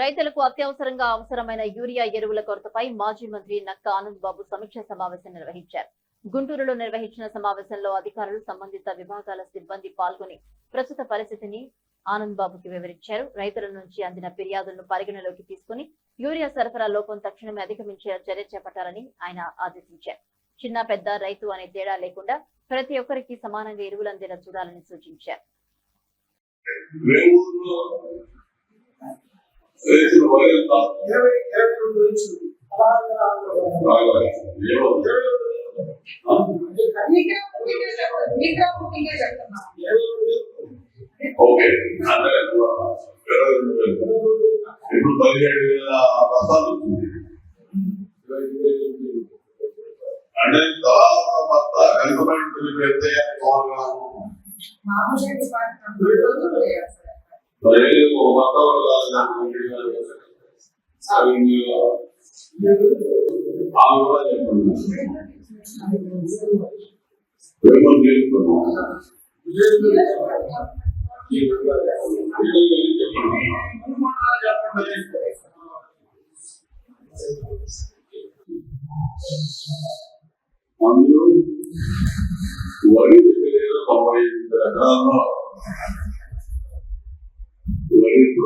రైతులకు అత్యవసరంగా అవసరమైన యూరియా ఎరువుల కొరతపై మాజీ మంత్రి నక్క ఆనంద్ బాబు సమీక్ష సమావేశం నిర్వహించారు. గుంటూరులో నిర్వహించిన సమావేశంలో అధికారులు సంబంధిత విభాగాల సిబ్బంది పాల్గొని ప్రస్తుత పరిస్థితిని ఆనంద్ బాబుకి వివరించారు. రైతుల నుంచి అందిన ఫిర్యాదులను పరిగణలోకి తీసుకుని యూరియా సరఫరా లోపం తక్షణమే అధిగమించే చర్య చేపట్టాలని ఆయన ఆదేశించారు. చిన్న పెద్ద రైతు అనే తేడా లేకుండా ప్రతి ఒక్కరికి సమానంగా ఎరువులు అందేలా చూడాలని సూచించారు. ఇరవై ఇరవై రెండు నుంచి పదహారు బాగా ఏమో ఇరవై రెండు ఆ? మీకే మీకే చెప్తాను మీకే మీకే చెప్తున్నా ఇరవై రెండు ఓకే అంటే ఇరవై రెండు వేలు. ఇప్పుడు పదిహేడు వేల బస్తాలు వచ్చింది అంటే తలా ఒక బస్తా కనుకబడి పెడితే మామూలుగా మామూలుగా డిపార్ట్మెంట్ రెండు రోజులు లేదు మరి ఒక బస్తా కూడా కాదు అవి మీరు ఆమె కూడా చెప్పండి వేమూరు చేసుకున్నాం అందులో వరి దగ్గర తొంభై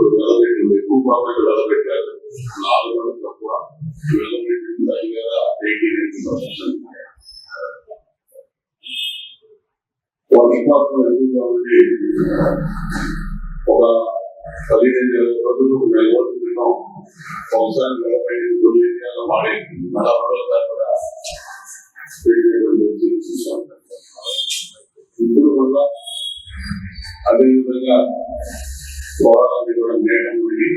వెలబెట్టు ఎక్కువ వెలబెట్టారు నాలుగు కూడా తక్కువ వెలబెట్టింది ఐదు ఎయిటీ నైన్ పర్సెంట్ వర్షపాతం ఒక పదిహేను ఇరవై రోజులు నెల ఒకసారి నిలబడి కొన్ని మళ్ళా కూడా చూసాం ఇప్పుడు కూడా అదేవిధంగా పోరాటాన్ని కూడా నేడం ఉండి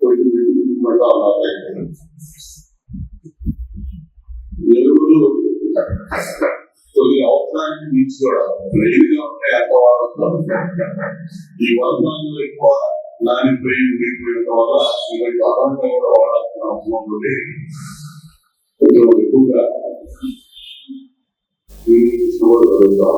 కొంచెం మళ్ళా అలా అయిపోయింది. ఎరువులు కొన్ని అవసరానికి మించి కూడా రైతుగా ఉంటే ఎంత వాడుతాం ఈ వర్షాలు ఎక్కువ నానిపోయి ఉండిపోయిన వల్ల ఇలాంటి అదనంగా కూడా వాడాల్సిన అవసరం ఉంది కొంచెం ఎక్కువగా ఈ చూడగలుగుతాం